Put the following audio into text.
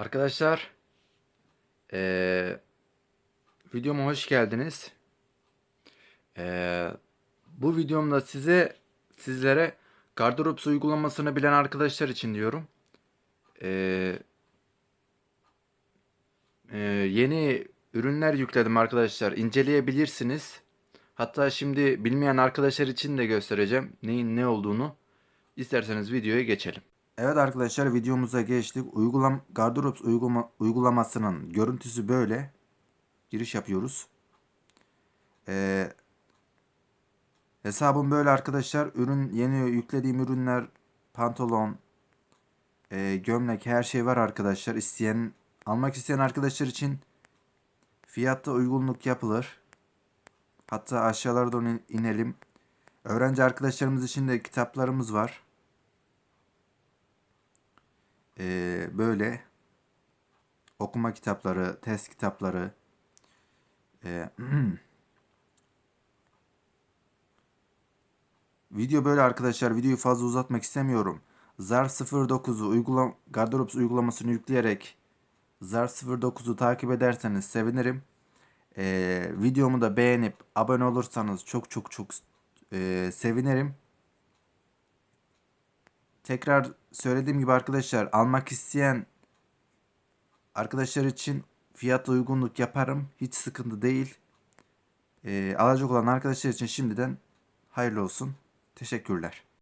Arkadaşlar, eee, videoma hoş geldiniz. Eee, bu videomda size sizlere Garderops uygulamasını bilen arkadaşlar için diyorum. Eee, eee, yeni ürünler yükledim arkadaşlar. İnceleyebilirsiniz. Hatta şimdi bilmeyen arkadaşlar için de göstereceğim neyin ne olduğunu. İsterseniz videoya geçelim. Evet arkadaşlar videomuza geçtik. Uygulam Garderops uygulama, uygulamasının görüntüsü böyle. Giriş yapıyoruz. Ee, hesabım böyle arkadaşlar. Ürün yeni yüklediğim ürünler pantolon, e, gömlek her şey var arkadaşlar. İsteyen almak isteyen arkadaşlar için fiyatta uygunluk yapılır. Hatta aşağılara doğru in- inelim. Öğrenci arkadaşlarımız için de kitaplarımız var. Ee, böyle okuma kitapları, test kitapları, ee, video böyle arkadaşlar. Videoyu fazla uzatmak istemiyorum. Zar 09'u uygulam Garderops uygulamasını yükleyerek Zar 09'u takip ederseniz sevinirim. Ee, videomu da beğenip abone olursanız çok çok çok ee, sevinirim. Tekrar söylediğim gibi arkadaşlar almak isteyen arkadaşlar için fiyat uygunluk yaparım. Hiç sıkıntı değil. Ee, alacak olan arkadaşlar için şimdiden hayırlı olsun. Teşekkürler.